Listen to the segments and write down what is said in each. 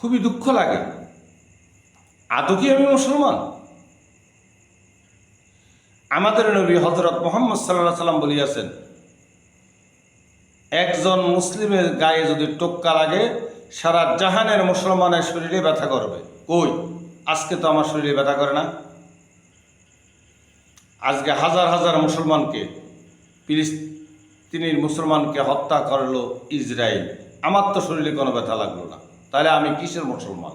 খুবই দুঃখ লাগে। আদৌ কি আমি মুসলমান? আমাদের নবী হজরত মোহাম্মদ সাল্লাহ সাল্লাম বলিয়াছেন, একজন মুসলিমের গায়ে যদি টোক্কা লাগে, সারা জাহানের মুসলমানের শরীরে ব্যথা করবে। কই? আজকে তো আমার শরীরে ব্যথা করে না। আজকে হাজার হাজার মুসলমানকে, ফিলিস্তিনির মুসলমানকে হত্যা করল ইসরায়েল। আমার তো শরীরে কোনো ব্যথা লাগল না। তাহলে আমি কিসের মুসলমান?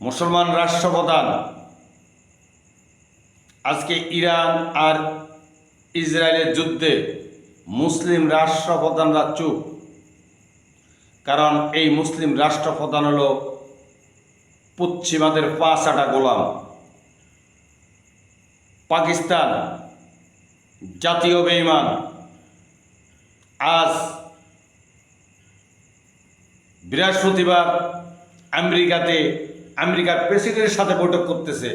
মুসলমান রাষ্ট্রপ্রধান। আজকে ইরান আর ইসরায়েলের যুদ্ধে মুসলিম রাষ্ট্রপ্রধানরা চুপ। কারণ এই মুসলিম রাষ্ট্রপ্রধান হলো পশ্চিমাদের পাঁচ আটা গোলাম। পাকিস্তান জাতীয় বেইমান। আজ বৃহস্পতিবার আমেরিকাতে, আমেরিকার প্রেসিডেন্টের সাথে বৈঠক করতেছে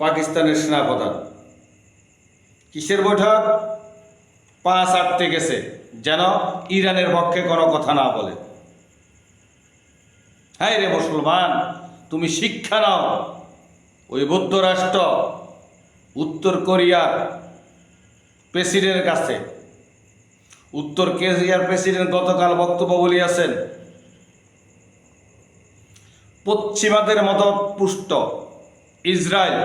পাকিস্তানের সেনাপ্রধান। কিসের বৈঠক? পাঁচ আটতে গেছে, যেন ইরানের পক্ষে কোনো কথা না বলে। হ্যাঁ রে মুসলমান, তুমি শিক্ষা নাও। ওই বৌদ্ধ রাষ্ট্র উত্তর কোরিয়ার প্রেসিডেন্টের কাছে। উত্তর কোরিয়ার প্রেসিডেন্ট গতকাল বক্তব্য বলিয়াছেন পশ্চিমাদের মতো পুষ্ট। ইসরায়েল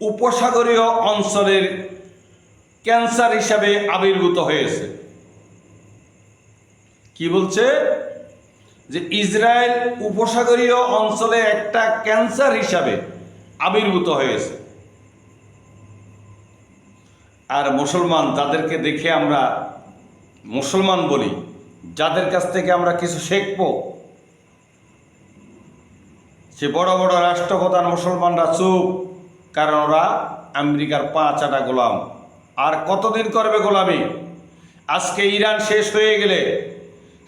উপসাগরীয় অঞ্চলের ক্যান্সার হিসাবে আবির্ভূত হয়েছে। কি বলছে? যে ইসরায়েল উপসাগরীয় অঞ্চলে একটা ক্যান্সার হিসাবে আবির্ভূত হয়েছে। আর মুসলমান তাদেরকে দেখে আমরা মুসলমান বলি, যাদের কাছ থেকে আমরা কিছু শিখব সে বড় বড় রাষ্ট্রপ্রধান মুসলমানরা চুপ, কারণ ওরা আমেরিকার পা চাটা গোলাম। আর কতদিন করবে গোলামি? আজকে ইরান শেষ হয়ে গেলে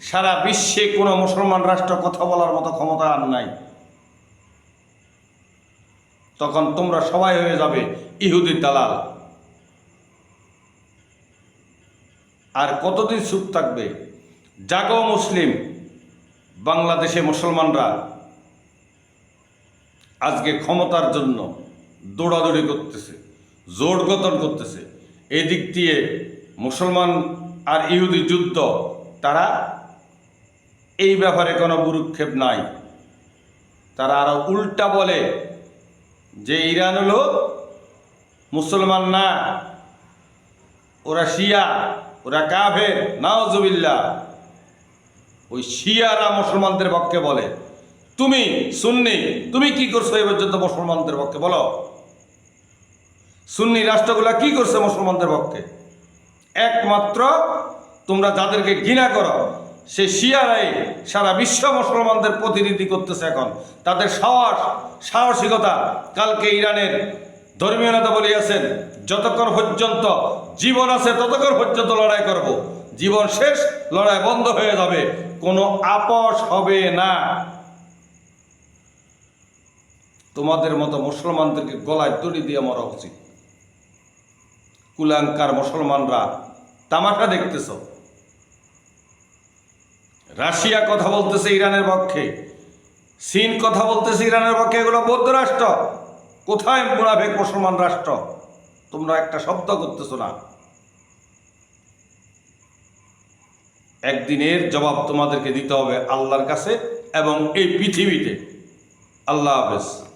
সারা বিশ্বে কোনো মুসলমান রাষ্ট্র কথা বলার মতো ক্ষমতা আর নাই। তখন তোমরা সবাই হয়ে যাবে ইহুদির দালাল। আর কতদিন চুপ থাকবে? জাগো মুসলিম, বাংলাদেশে মুসলমানরা আজকে ক্ষমতার জন্য দৌড়াদৌড়ি করতেছে জোর গতন করতেছে। এদিক দিয়ে মুসলমান আর ইহুদি যুদ্ধ, তারা এই ব্যাপারে কোনো গুরুক্ষেপ নাই। তারা আরও উল্টা বলে যে ইরান হলো মুসলমান না, ওরা শিয়া, ওরা কাফের নাওজুবিল্লা ওই শিয়ারা মুসলমানদের পক্ষে বলে। তুমি সুন্নি, তুমি কি করছ এই পর্যন্ত মুসলমানদের পক্ষে? বলো। সুন্নি রাষ্ট্রগুলা কি করছে মুসলমানদের পক্ষে? একমাত্র তোমরা যাদেরকে ঘৃণা করো, সে শিয়ারাই সারা বিশ্ব মুসলমানদের প্রতিনিধি করতেছে এখন। তাদের সাহস, সাহসিকতা কালকে ইরানের ধর্মীয় নেতা বলিয়াছেন, যতক্ষণ পর্যন্ত জীবন আছে, ততক্ষণ পর্যন্ত লড়াই করব। জীবন শেষ, লড়াই বন্ধ হয়ে যাবে। কোনো আপস হবে না। তোমাদের মতো মুসলমানদেরকে গলায় দড়ি দিয়ে মরা উচিত। কুলাঙ্কার মুসলমানরা তামাশা দেখতেছ। রাশিয়া কথা বলতেছে ইরানের পক্ষে, চীন কথা বলতেছে ইরানের পক্ষে, এগুলো বৌদ্ধ রাষ্ট্র। কোথায় মুনাফেক মুসলমান রাষ্ট্র? তোমরা একটা শব্দ করতেছো না। একদিনের জবাব তোমাদেরকে দিতে হবে আল্লাহর কাছে এবং এই পৃথিবীতে। আল্লাহ হাফেজ।